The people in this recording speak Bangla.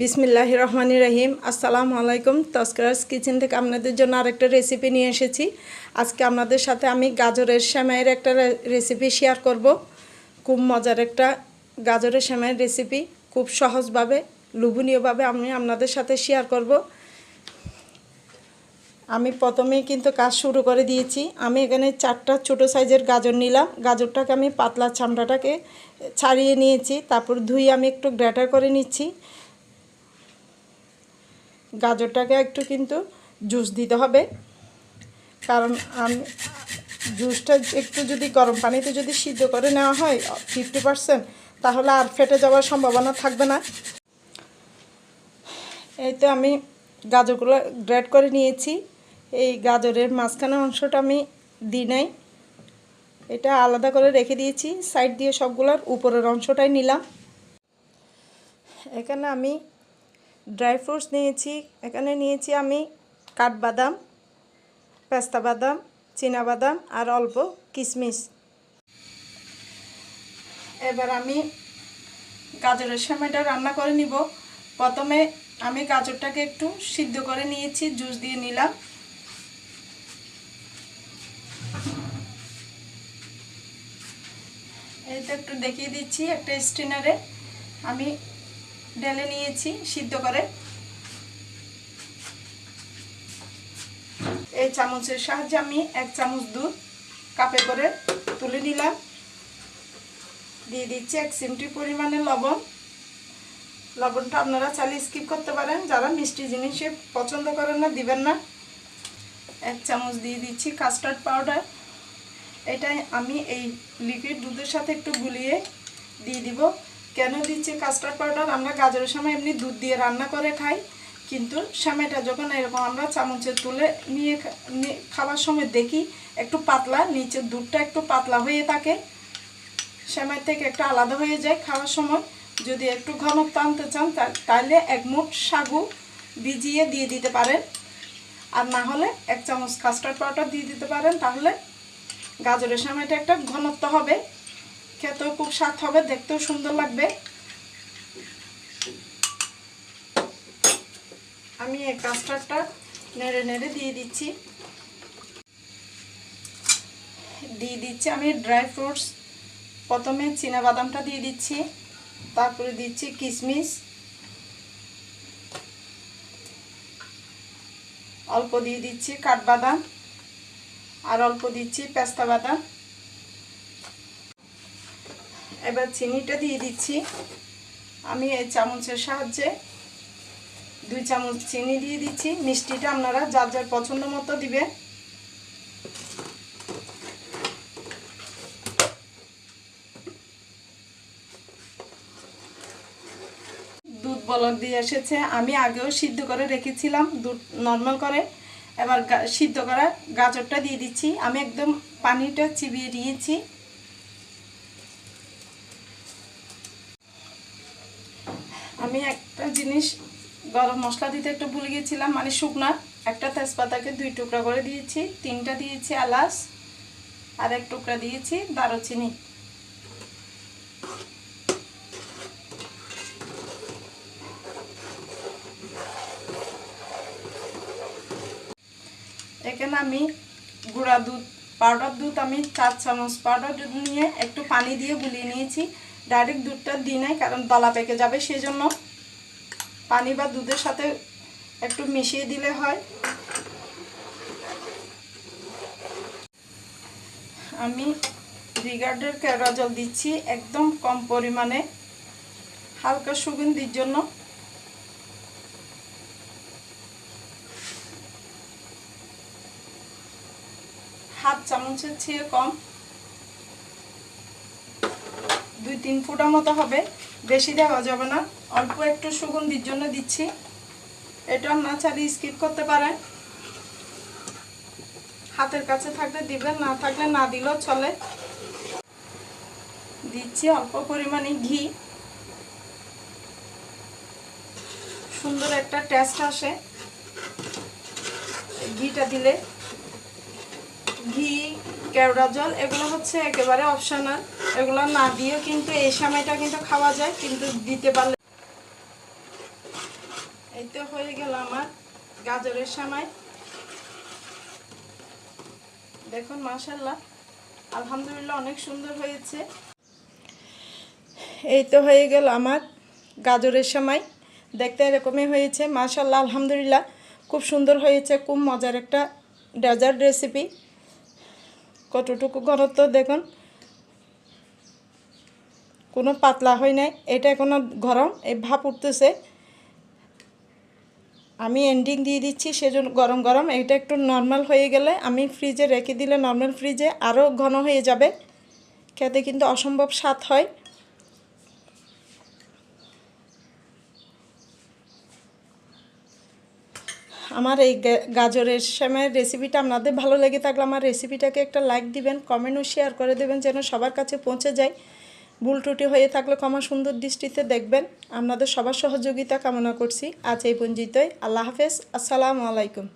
বিসমিল্লাহ রহমানি রহিম। আসসালামু আলাইকুম তস্করাস কিচেন থেকে আপনাদের জন্য আরেকটা রেসিপি নিয়ে এসেছি। আজকে আপনাদের সাথে আমি গাজরের সেমাইয়ের একটা রেসিপি শেয়ার করব। খুব মজার একটা গাজরের সেমাইয়ের রেসিপি খুব সহজভাবে, লোভনীয়ভাবে আমি আপনাদের সাথে শেয়ার করব। আমি প্রথমেই কিন্তু কাজ শুরু করে দিয়েছি। আমি এখানে চারটা ছোটো সাইজের গাজর নিলাম। গাজরটাকে আমি পাতলা চামড়াটাকে ছাড়িয়ে নিয়েছি। তারপর ধুয়ে আমি একটু গ্রেটার করে নিচ্ছি। গাজরটাকে একটু কিন্তু জুস দিতে হবে। কারণ আমি জুসটা একটু যদি গরম পানিতে যদি সিদ্ধ করে নেওয়া হয় ফিফটি পারসেন্ট তাহলে আর ফেটে যাওয়ার সম্ভাবনা থাকবে না। এই তো আমি গাজরগুলো গ্রেড করে নিয়েছি। এই গাজরের মাঝখানে অংশটা আমি দিই নাই। এটা আলাদা করে রেখে দিয়েছি। সাইড দিয়ে সবগুলোর উপরের অংশটাই নিলাম। এখানে আমি ড্রাই ফ্রুটস নিয়েছি, এখানে নিয়েছি আমি কাঠবাদাম, পেস্তা বাদাম বাদাম আর অল্প কিশমিশ এবার আমি গাজরের সময়টা রান্না করে নিব। প্রথমে আমি গাজরটাকে একটু সিদ্ধ করে নিয়েছি, জুস দিয়ে নিলাম। এই তো একটু দেখিয়ে দিচ্ছি একটা স্টিনারে আমি ঢেলে নিয়েছি, সিদ্ধ করে। এই চামচের সাহায্যে আমি এক চামচ দুধ কাপে করে তুলে নিলাম। দিয়ে দিচ্ছি এক সিমটি পরিমাণে লবণ। লবণটা আপনারা চালিয়ে স্কিপ করতে পারেন। যারা মিষ্টি জিনিসে পছন্দ করেন না, দিবেন না। এক চামচ দিয়ে দিচ্ছি কাস্টার্ড পাউডার এটাই আমি এই লিকুইড দুধের সাথে একটু গুলিয়ে দিয়ে দিব। কেন দিচ্ছি কাস্টার্ড পাউডার আমরা গাজরের সময় এমনি দুধ দিয়ে রান্না করে খাই, কিন্তু সেমাইটা যখন এরকম আমরা চামচে তুলে নিয়ে খা- নিয়ে খাওয়ার সময় দেখি একটু পাতলা, নিচের দুধটা একটু পাতলা হয়ে থাকে। সেমাই থেকে একটু আলাদা হয়ে যায় খাওয়ার সময়। যদি একটু ঘনত্ব আনতে চান তাহলে এক মুঠ সাগু ভিজিয়ে দিয়ে দিতে পারেন। আর না হলে এক চামচ কাস্টার্ড পাউডার দিয়ে দিতে পারেন, তাহলে গাজরের সময়টা একটা ঘনত্ব হবে। খেতেও খুব স্বাদ হবে, দেখতেও সুন্দর লাগবে। আমি এই কাস্টার্ডটা নেড়ে নেড়ে দিয়ে দিচ্ছি। দিয়ে দিচ্ছি আমি ড্রাই ফ্রুটস, প্রথমে বাদামটা দিয়ে দিচ্ছি, তারপরে দিচ্ছি কিশমিশ অল্প দিয়ে দিচ্ছি কাঠবাদাম, আর অল্প দিচ্ছি পেস্তা বাদাম। এবার চিনিটা দিয়ে দিচ্ছি। আমি এই চামচের সাহায্যে দুই চামচ চিনি দিয়ে দিচ্ছি। মিষ্টিটা আপনারা যার যার পছন্দ মতো দিবে দুধ বলক দিয়ে এসেছে। আমি আগেও সিদ্ধ করে রেখেছিলাম দুধ নর্মাল করে। এবার সিদ্ধ করা গাজরটা দিয়ে দিচ্ছি। আমি একদম পানিটা চিবিয়ে নিয়েছি আমি একটা জিনিস গরম মশলা দিতে একটু ভুলে গিয়েছিলাম মানে শুকনা। একটা তেজপাতাকে দুই টুকরা করে দিয়েছি, তিনটা দিয়েছি এলাচ, আর এক টুকরা দিয়েছি দারুচিনি। এখানে আমি গুঁড়া দুধ, পাউডার দুধ, আমি চার চামচ পাউডার দুধ নিয়ে একটু পানি দিয়ে গুলিয়ে নিয়েছি। ডাইরেক্ট দুধটা দিই নাই, কারণ দলা পেকে যাবে সেই জন্য পানি বা দুধের সাথে একটু মিশিয়ে দিলে হয়। আমি রিগার্ডের কেওড়া জল দিচ্ছি একদম কম পরিমাণে, হালকা সুগন্ধির জন্য। হাত চামচের চেয়ে কম। দুই তিন ফুটা মতো হবে। বেশি দেওয়া যাবে না। অল্প একটু সুগন্ধির জন্য দিচ্ছি। এটা না চালিয়ে স্কিপ করতে পারেন। হাতের কাছে থাকলে দিবেন, না থাকলে না দিলেও চলে। দিচ্ছি অল্প পরিমাণে ঘি। সুন্দর একটা টেস্ট আসে। ঘিটা দিলে ঘি কেওড়া জল, এগুলো হচ্ছে একেবারে অপশনাল এগুলো না দিয়েও কিন্তু এই সময়টা কিন্তু খাওয়া যায়, কিন্তু দিতে পারলে এই তো হয়ে গেল আমার গাজরের সময়। দেখুন মাশাল্লাহ আলহামদুলিল্লাহ অনেক সুন্দর হয়েছে। এই তো হয়ে গেল আমার গাজরের সময়। দেখতে এরকমই হয়েছে মাশাল্লাহ আলহামদুলিল্লাহ। খুব সুন্দর হয়েছে, খুব মজার একটা ডেজার্ট রেসিপি কতটুকু ঘনত্ব দেখুন। কোনো পাতলা হয় নাই। এটা এখনও গরম। এই ভাপ উঠতেছে। আমি এন্ডিং দিয়ে দিচ্ছি সেজন্য গরম গরম। এটা একটু নর্মাল হয়ে গেলে আমি ফ্রিজে রেখে দিলে নর্মাল ফ্রিজে আরও ঘন হয়ে যাবে। খেতে কিন্তু অসম্ভব স্বাদ হয়। আমার এই গাজরের শ্যামের রেসিপিটা আপনাদের ভালো লেগে থাকলে আমার রেসিপিটাকে একটা লাইক দিবেন কমেন্টও শেয়ার করে দেবেন যেন সবার কাছে পৌঁছে যায়। ভুল ত্রুটি হয়ে থাকলে ক্ষমা সুন্দর দৃষ্টিতে দেখবেন। আপনাদের সবার সহযোগিতা কামনা করছি। আজ এই পঞ্জিতই আল্লাহ হাফেজ। আসসালামু আলাইকুম।